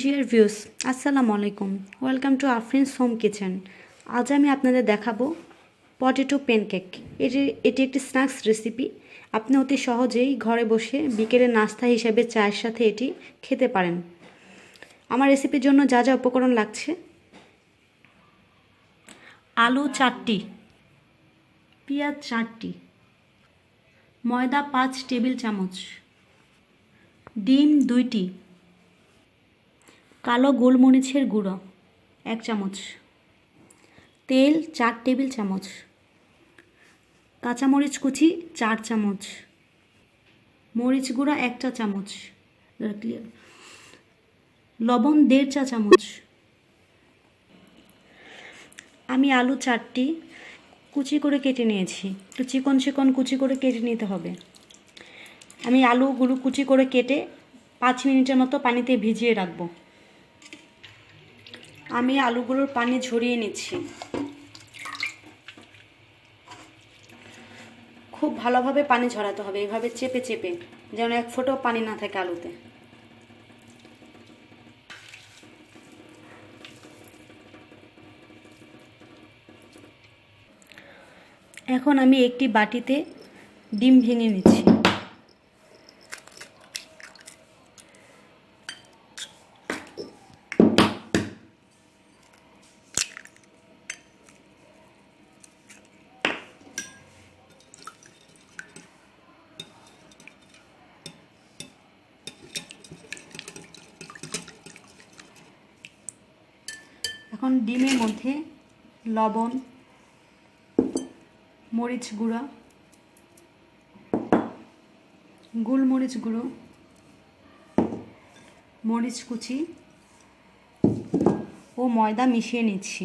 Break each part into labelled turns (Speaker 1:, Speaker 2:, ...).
Speaker 1: Views আসসালামু আলাইকুম। Welcome to Afrin's home kitchen আজ আমি আপনাদের দেখাবো পটেটো প্যানকেক এটি এটি একটি স্ন্যাক্স রেসিপি আপনি অতি সহজেই ঘরে বসে বিকেলের নাস্তা হিসেবে চায়ের সাথে এটি খেতে পারেন। আমার রেসিপির জন্য যা যা উপকরণ লাগছে। আলু চারটি, পেঁয়াজ চারটি, ময়দা পাঁচ টেবিল চামচ, ডিম দুইটি কালো গোলমরিচের গুঁড়ো, এক চামচ। তেল, চার টেবিল চামচ। কাঁচামরিচ কুচি, চার চামচ। মরিচ গুঁড়া এক চা চামচ ক্লিয়ার লবণ, দেড় চা চামচ। আমি আলু চারটি কুচি করে কেটে নিয়েছি। একটু চিকন চিকন কুচি করে কেটে নিতে হবে। আমি আলুগুলো কুচি করে কেটে পাঁচ মিনিটের মতো পানিতে ভিজিয়ে রাখব। আমি আলুগুলোর পানি ঝরিয়ে নিচ্ছি। খুব ভালোভাবে পানি ঝরাতে হবে, এভাবে চেপে চেপে, যেন এক ফোঁটাও পানি না থাকে আলুতে। এখন আমি একটি বাটিতে ডিম ভেঙে নিচ্ছি। এখন ডিমের মধ্যে লবণ মরিচ গুঁড়া গোলমরিচ গুঁড়ো মরিচ কুচি ও ময়দা মিশিয়ে নিচ্ছি।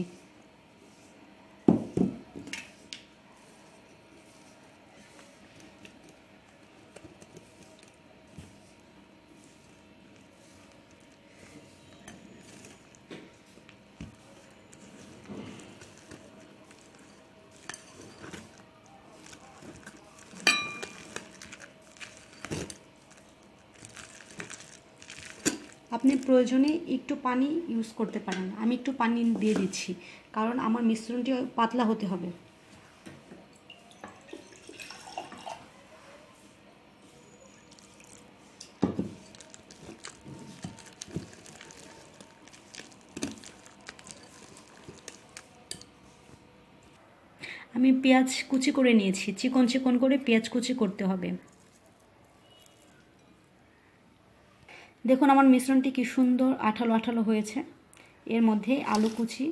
Speaker 1: আপনি প্রয়োজনে একটু পানি ইউজ করতে পারেন। আমি একটু পানি দিয়ে দিচ্ছি, কারণ আমার মিশ্রণটি পাতলা হতে হবে। আমি পেঁয়াজ কুচি করে নিয়েছি। চিকন চিকন করে পেঁয়াজ কুচি করতে হবে। দেখুন আমার মিশ্রণটি কি সুন্দর আঠালো আঠালো হয়েছে। এর মধ্যে আলু কুচি।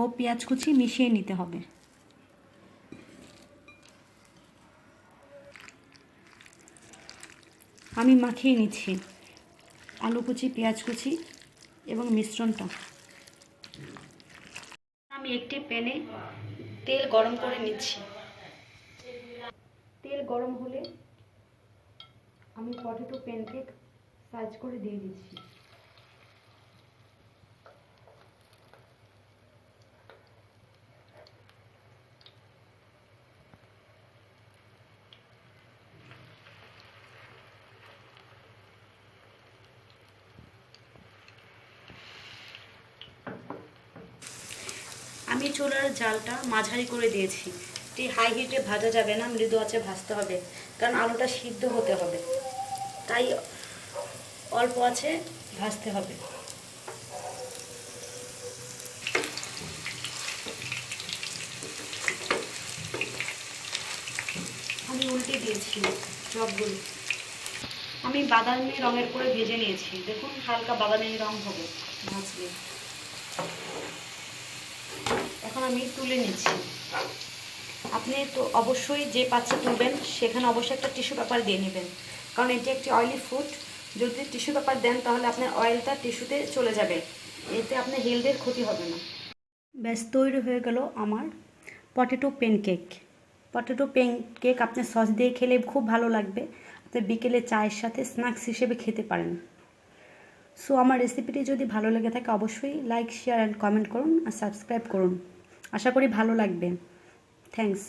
Speaker 1: ও পেঁয়াজ কুচি মিশিয়ে নিতে হবে। আমি মাখিয়ে নিচ্ছি আলু কুচি, পেঁয়াজ কুচি এবং মিশ্রণটা। আমি একটি প্যানে তেল গরম করে নিচ্ছি। তেল গরম হলে আমি পটেটো প্যানকেক সাইজ করে দিয়ে দিচ্ছি। আমি চুলার জালটা মাঝারি করে দিয়েছি। এটি হাই হিটে ভাজা যাবে না, মৃদু আছে ভাজতে হবে। কারণ আলুটা সিদ্ধ হতে হবে। তাই অল্প আছে ভাজতে হবে। আমি উল্টে দিয়েছি সবগুলো আমি বাদামি রঙের করে ভেজে নিয়েছি। দেখুন, হালকা বাদামি রং হবে ভাজলে। এখন আমি তুলে নিচ্ছি। আপনি তো অবশ্যই যে পাত্রে তুলবেন, সেখানে অবশ্যই একটা টিস্যু পেপার দিয়ে নেবেন। কারণ এটি একটি অয়েলি ফুড যদি টিস্যু পেপার দেন, তাহলে আপনার অয়েলটা টিস্যুতে চলে যাবে। এতে আপনার হেলথের ক্ষতি হবে না। ব্যাস, তৈরি হয়ে গেল আমার পটেটো পেনকেক পটেটো পেনকেক আপনি সস দিয়ে খেলে খুব ভালো লাগবে। আপনি বিকেলে চায়ের সাথে স্ন্যাক্স হিসেবে খেতে পারেন। সো আমার রেসিপিটি যদি ভালো লেগে থাকে, অবশ্যই লাইক শেয়ার অ্যান্ড কমেন্ট করুন আর সাবস্ক্রাইব করুন। আশা করি ভালো লাগবে। থ্যাংকস